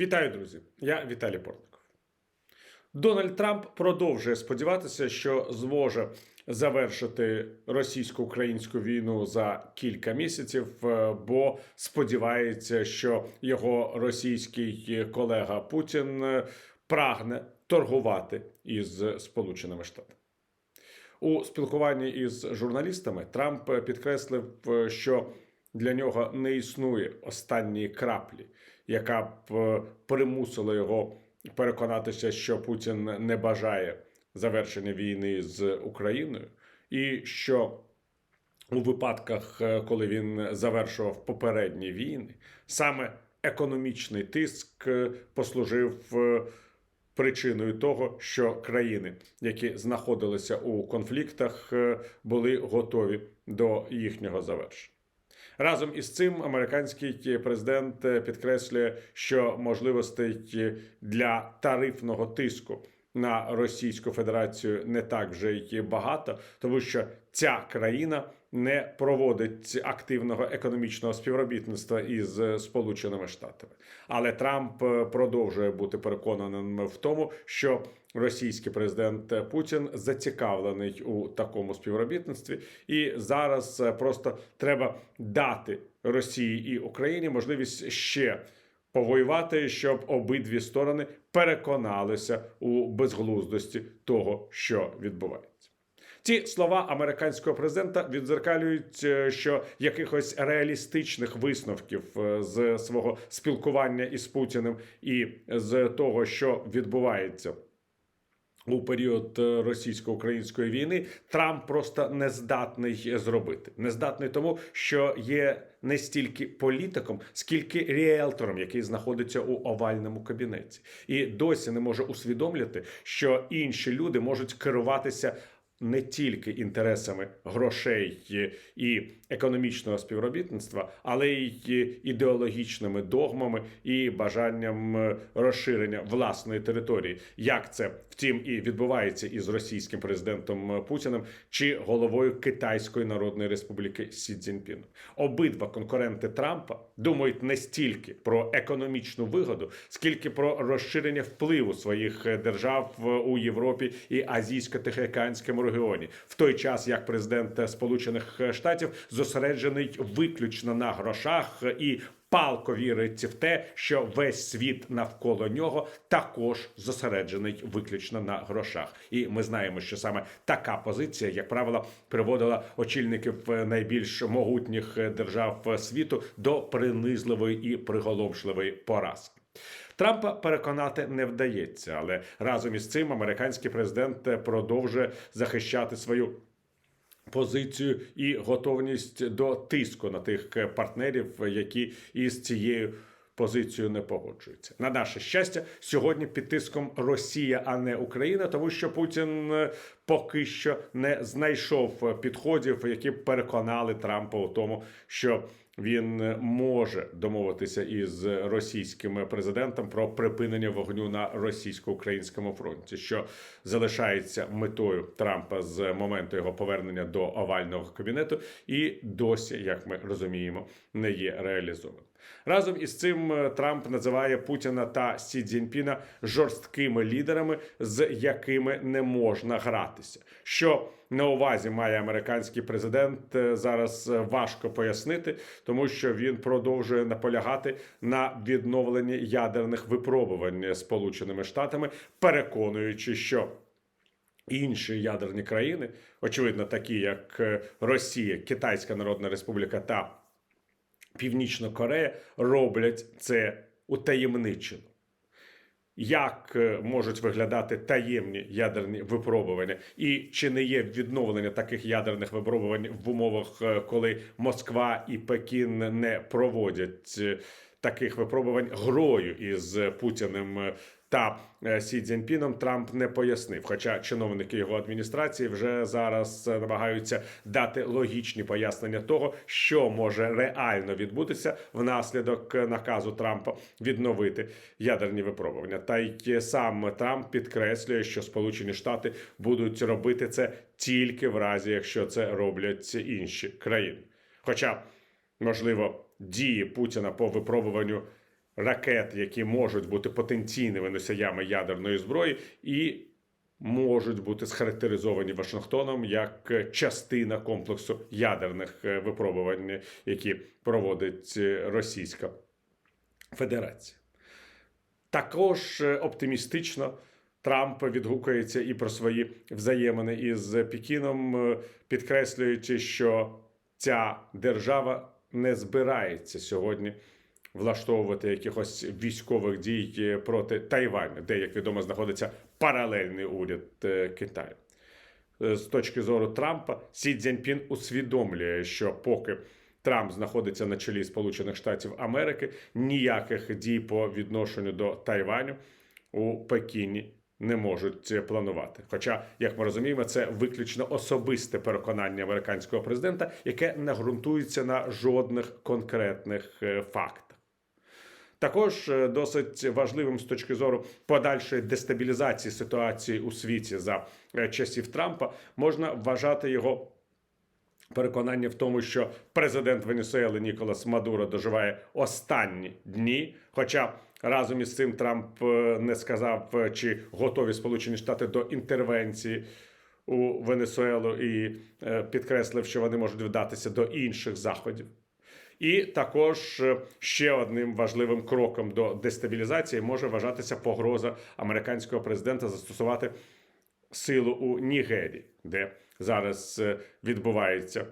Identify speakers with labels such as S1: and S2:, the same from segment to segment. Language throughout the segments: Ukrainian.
S1: Вітаю, друзі! Я Віталій Портников. Дональд Трамп продовжує сподіватися, що зможе завершити російсько-українську війну за кілька місяців, е, бо сподівається, що його російський колега Путін е, прагне торгувати із Сполученими Штатами. У спілкуванні із журналістами Трамп підкреслив, е, що для нього не існує останньої краплі, яка б е, примусила його переконатися, що Путін не бажає завершення війни з Україною, і що у випадках, е, коли він завершував попередні війни, саме економічний тиск е, послужив причиною того, що країни, які знаходилися у конфліктах, були готові до їхнього завершення. Разом із цим американський президент е, підкреслює, що можливостей для тарифного тиску на Російську Федерацію не так вже й багато, тому що ця країна не проводить активного економічного співробітництва із Сполученими Штатами. Але Трамп е, продовжує бути переконаним в тому, що російський президент Путін зацікавлений у такому співробітництві, і зараз е, просто треба дати Росії і Україні можливість ще повоювати, щоб обидві сторони переконалися у безглуздості того, що відбувається. Ці слова американського президента відзеркалюють, е, що якихось реалістичних висновків е, з свого спілкування із Путіним і з того, що відбувається. У період е, російсько-української війни Трамп просто не здатний зробити. Не здатний тому, що є не стільки політиком, скільки ріелтором, який знаходиться у овальному кабінеті, і досі не може усвідомляти, що інші люди можуть керуватися не тільки інтересами грошей і економічного співробітництва, але й ідеологічними догмами і бажанням е, розширення власної території. Як це втім і відбувається із російським президентом Путіним чи головою Китайської Народної Республіки Сі Цзіньпіном. Обидва конкуренти Трампа думають не стільки про економічну вигоду, скільки про розширення впливу своїх держав у Європі і Азійсько-Тихоокеанському регіоні, в той час як президент Сполучених Штатів зосереджений виключно на грошах і. Палко вірить в те, що весь світ навколо нього також зосереджений виключно на грошах, і ми знаємо, що саме така позиція, як правило, приводила очільників найбільш могутніх держав світу до принизливої і приголомшливої поразки. Трампа переконати не вдається, але разом із цим американський президент продовжує захищати свою позицію і готовність до тиску на тих партнерів, які із цією. Позицію не погоджуються на наше щастя сьогодні під тиском Росія, а не Україна, тому що Путін е, поки що не знайшов підходів, які переконали Трампа у тому, що він може домовитися із російським президентом про припинення вогню на російсько-українському фронті, що залишається метою Трампа з моменту його повернення до овального кабінету, і досі, як ми розуміємо, не є реалізованим. Разом із цим Трамп називає Путіна та Сі Цзіньпіна жорсткими лідерами, з якими не можна гратися. Що на увазі має американський президент зараз важко пояснити, тому що він продовжує наполягати на відновленні ядерних випробувань Сполученими Штатами, переконуючи, що інші ядерні країни, очевидно, такі як Росія, Китайська Народна Республіка та Північна Корея, роблять це утаємничено. Як можуть виглядати таємні ядерні випробування, і чи не є відновлення таких ядерних випробувань в умовах, коли Москва і Пекін не проводять таких випробувань грою із Путіним та Сі Цзіньпіном Трамп не пояснив. Хоча чиновники його адміністрації вже зараз намагаються дати логічні пояснення того, що може реально відбутися внаслідок наказу Трампа відновити ядерні випробування. Та й сам Трамп підкреслює, що Сполучені Штати будуть робити це тільки в разі, якщо це роблять інші країни. Хоча можливо дії Путіна по випробуванню ракет, які можуть бути потенційними носіями ядерної зброї, і можуть бути схарактеризовані Вашингтоном як частина комплексу ядерних е, випробувань, які проводить е, Російська Федерація. Також е, оптимістично Трамп відгукується і про свої взаємини із Пекіном, е, підкреслюючи, що ця держава не збирається сьогодні влаштовувати якихось військових дій е, проти Тайваню, де, як відомо, знаходиться паралельний уряд е, Китаю. Е, З точки зору Трампа, Сі Цзіньпін усвідомлює, що поки Трамп знаходиться на чолі Сполучених Штатів Америки, ніяких дій по відношенню до Тайваню у Пекіні не можуть планувати. Хоча, як ми розуміємо, це виключно особисте переконання американського президента, яке не ґрунтується на жодних конкретних фактах. Також е, досить важливим з точки зору подальшої дестабілізації ситуації у світі за е, часів Трампа можна вважати його переконання в тому, що президент Венесуели Ніколас Мадуро доживає останні дні. Хоча разом із цим Трамп е, не сказав, чи готові Сполучені Штати до інтервенції у Венесуелу і підкреслив, що вони можуть вдатися до інших заходів. І також е, ще одним важливим кроком до дестабілізації може вважатися погроза американського президента застосувати силу у Нігерії, де зараз е, відбувається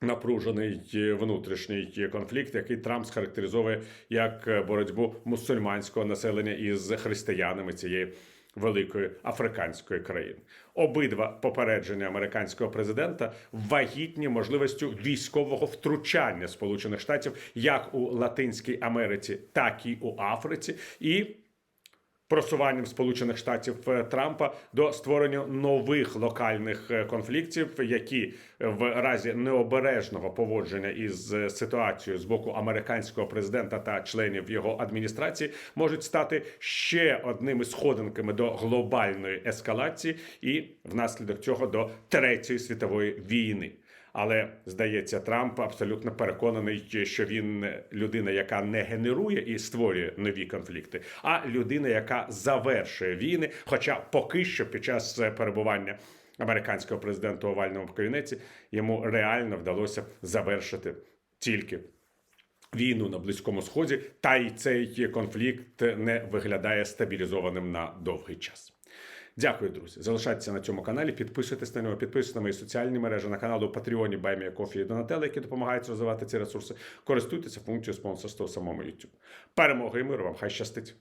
S1: напружений е, внутрішній конфлікт, який Трамп схарактеризовує як боротьбу мусульманського населення із християнами цієї великої африканської країни. Обидва попередження американського президента вагітні можливістю військового втручання Сполучених Штатів як у Латинській Америці, так і у Африці, і просуванням Сполучених Штатів е, Трампа до створення нових локальних е, конфліктів, які в разі необережного поводження із е, ситуацією з боку американського президента та членів його адміністрації можуть стати ще одними сходинками до глобальної ескалації і внаслідок цього до третьої світової війни. Але здається, Трамп абсолютно переконаний, що він людина, яка не генерує і створює нові конфлікти, а людина, яка завершує війни. Хоча поки що під час перебування американського президента у овальному кабінеті йому реально вдалося завершити тільки. Війну на близькому сході, та й цей конфлікт не виглядає стабілізованим на довгий час. Дякую, друзі. Залишайтеся на цьому каналі, підписуйтесь на нього, підписуйтесь на мої соціальні мережі, на канал у Баймія Кофі і Донателла, які допомагають розвивати ці ресурси. Користуйтеся функцією спонсорства у самому YouTube. Перемоги і миру вам! Хай щастить!